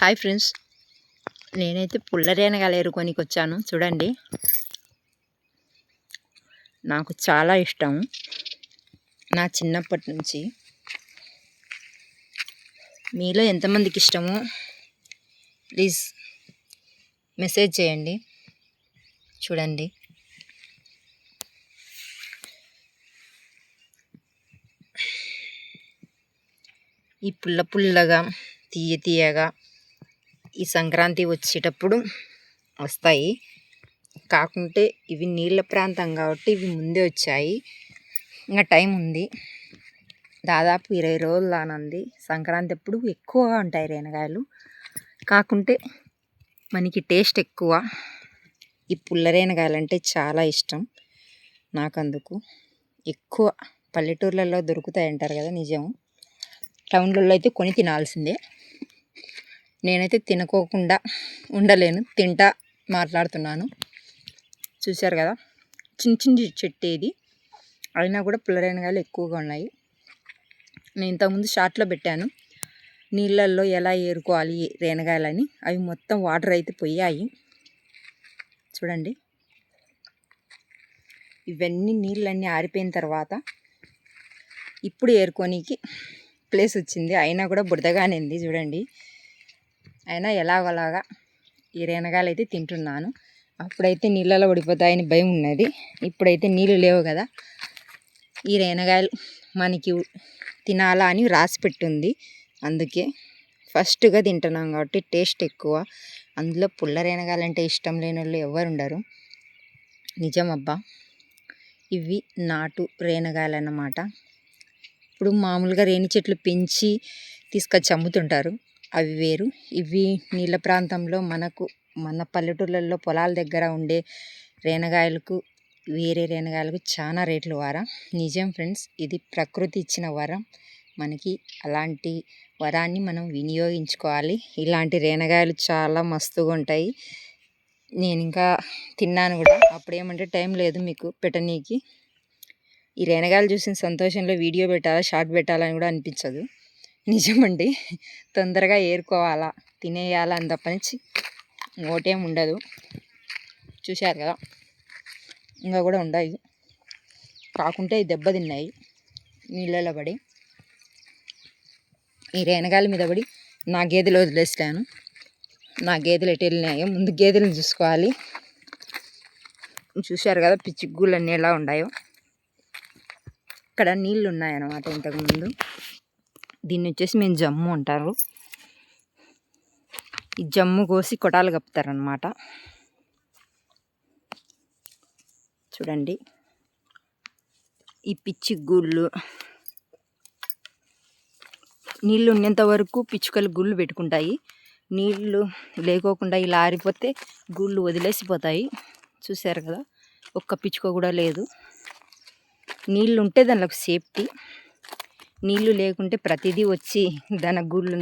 Hi friends. నేనైతే పుల్లరేనగాలు ఏరుకోనికి వచ్చాను చూడండి. నాకు చాలా ఇష్టం. నా చిన్నప్పటి నుంచి మీలో ఎంతమందికి ఇష్టమో? ప్లీజ్ మెసేజ్ చేయండి. చూడండి. ఈ పుల్ల పుల్లగా తీయ తీయగా ఈ సంక్రాంతి వచ్చేటప్పుడు వస్తాయి. కాకుంటే ఇవి నీళ్ళ ప్రాంతం కాబట్టి ఇవి ముందే వచ్చాయి. ఇంకా టైం ఉంది. దాదాపు ఇరవై రోజులు దానంది. సంక్రాంతి అప్పుడు ఎక్కువగా ఉంటాయి రేనగాయలు. కాకుంటే మనకి టేస్ట్ ఎక్కువ. ఈ పుల్ల రేనగాయలు అంటే చాలా ఇష్టం నాకు అందుకు ఎక్కువ పల్లెటూర్లలో దొరుకుతాయి అంటారు కదా నిజం. టౌన్లలో అయితే కొని తినాల్సిందే. నేనైతే తినకోకుండా ఉండలేను. తింటా మాట్లాడుతున్నాను. చూశారు కదా? చిన్న చిన్న చెట్టు ఇది. అయినా కూడా పుల్లరేనగాయలు ఎక్కువగా ఉన్నాయి. నేను ఇంతకుముందు షార్ట్లో పెట్టాను. నీళ్ళల్లో ఎలా ఏరుకోవాలి రేనగాయలని? అవి మొత్తం వాటర్ అయితే పోయాయి. చూడండి. ఇవన్నీ నీళ్ళన్నీ ఆరిపోయిన తర్వాత ఇప్పుడు ఏరుకోనికి ప్లేస్ వచ్చింది. అయినా కూడా బురదగానే ఉంది. చూడండి. అయినా ఎలాగోలాగా ఈ రేనగాయలు అయితే తింటున్నాను. అప్పుడైతే నీళ్ళలో పడిపోతాయని భయం ఉన్నది. ఇప్పుడైతే నీళ్ళు లేవు కదా. ఈ రేనగాయలు మనకి తినాలా అని రాసి పెట్టుంది. అందుకే ఫస్ట్గా తింటున్నాం కాబట్టి టేస్ట్ ఎక్కువ. అందులో పుల్ల రేనగాలంటే ఇష్టం లేని వాళ్ళు ఎవరు ఉండరు. నిజం అబ్బా. ఇవి నాటు రేనగాయలు అన్నమాట. ఇప్పుడు మామూలుగా రేణి చెట్లు పెంచి తీసుకొచ్చి అమ్ముతుంటారు. అవి వేరు. ఇవి నీళ్ళ ప్రాంతంలో మనకు మన పల్లెటూర్లలో పొలాల దగ్గర ఉండే రేనగాయలకు వేరే రేనగాయలకు చాలా రేట్లు వారా. నిజం ఫ్రెండ్స్ ఇది ప్రకృతి ఇచ్చిన వరం. మనకి అలాంటి వరాన్ని మనం వినియోగించుకోవాలి. ఇలాంటి రేనగాయలు చాలా మస్తుగా ఉంటాయి. నేను ఇంకా తిన్నాను కూడా. అప్పుడు ఏమంటే టైం లేదు మీకు పెట్టనీకి. ఈ రేనగాయలు చూసిన సంతోషంలో వీడియో పెట్టాలా షార్ట్ పెట్టాలని కూడా అనిపించదు. నిజమండి. తొందరగా ఏరుకోవాలా తినేయాలా అని తప్పనిచ్చి ఓటేం ఉండదు. చూశారు కదా ఇంకా కూడా ఉండవు కాకుంటే దెబ్బతిన్నాయి నీళ్ళలో పడి. ఈ రేనగాల మీద పడి నా గేదెలు వదిలేస్తాను. నా గేదెలు ఎటు వెళ్ళినాయో ముందు గేదెలను చూసుకోవాలి. చూశారు కదా పిచ్చి అన్నీ ఎలా ఉన్నాయో. ఇక్కడ నీళ్ళు ఉన్నాయన్నమాట ఇంతకుముందు దీన్ని వచ్చేసి మేము జమ్ము అంటారు. ఈ జమ్ము కోసి కొటాలు కప్పుతారనమాట చూడండి. ఈ పిచ్చి గుళ్ళు. నీళ్ళు ఉన్నంత వరకు పిచ్చుకలు గుళ్ళు పెట్టుకుంటాయి. నీళ్ళు లేకోకుండా ఇలా ఆరిపోతే గుళ్ళు వదిలేసిపోతాయి. చూసారు కదా? ఒక్క పిచ్చుక కూడా లేదు. నీళ్ళు ఉంటే దానిలో సేఫ్టీ. నీళ్ళు లేకుంటే ప్రతిదీ వచ్చి దాని గుళ్ళు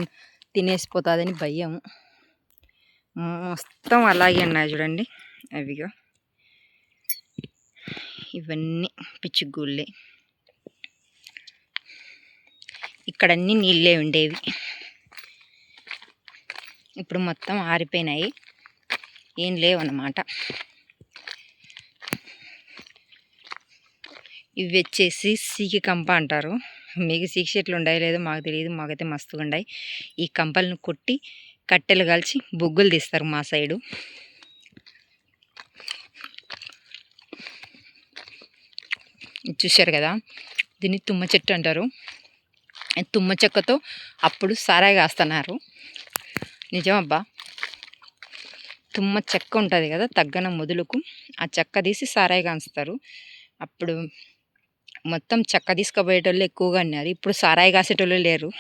తినేసిపోతుందని భయం. మొత్తం అలాగే ఉన్నాయి చూడండి. అవిగా. ఇవన్నీ పిచ్చిగూళ్ళే ఇక్కడన్నీ నీళ్ళే ఉండేవి. ఇప్పుడు మొత్తం ఆరిపోయినాయి. ఏం లేవన్నమాట. ఇవి వచ్చేసి సీకి కంప అంటారు. మీకు సిక్స్ చెట్లు ఉండాయి లేదో మాకు తెలియదు మాకైతే మస్తుగా ఉండయి. ఈ కంపలను కొట్టి కట్టెలు కలిసి బొగ్గులు తీస్తారు మా సైడు. చూశారు కదా? దీన్ని తుమ్మ చెట్టు అంటారు. తుమ్మ చెక్కతో అప్పుడు సారాయి కాస్తున్నారు. నిజమబ్బా. తుమ్మ చెక్క ఉంటుంది కదా? తగ్గన మొదలుకు ఆ చెక్క తీసి సారాయి కాస్తారు అప్పుడు మొత్తం చెక్క తీసుకుపోయేటోళ్ళు ఎక్కువగా ఉన్నారు. ఇప్పుడు సారాయి కాసేటోళ్ళు లేరు.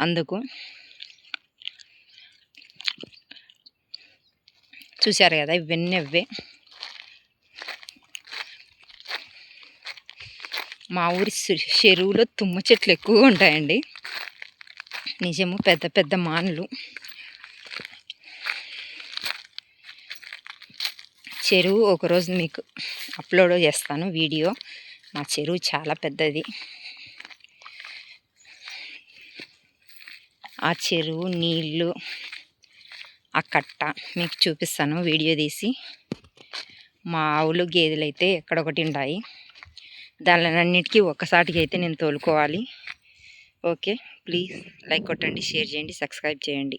అందుకు చూశారు కదా ఇవన్నీ అవే మా ఊరి చెరువులో తుమ్మ చెట్లు ఎక్కువగా ఉంటాయండి. నిజము పెద్ద పెద్ద మానులు. చెరువు ఒకరోజు మీకు అప్లోడ్ చేస్తాను వీడియో. మా చెరువు చాలా పెద్దది. ఆ చెరువు నీళ్ళు ఆ కట్ట మీకు చూపిస్తాను. వీడియో తీసి మా ఆవులు గేదెలు అయితే ఎక్కడొకటి ఉంటాయి దానిలన్నిటికీ ఒక్కసాటికి అయితే నేను తోలుకోవాలి. ఓకే ప్లీజ్ లైక్ కొట్టండి షేర్ చేయండి సబ్స్క్రైబ్ చేయండి.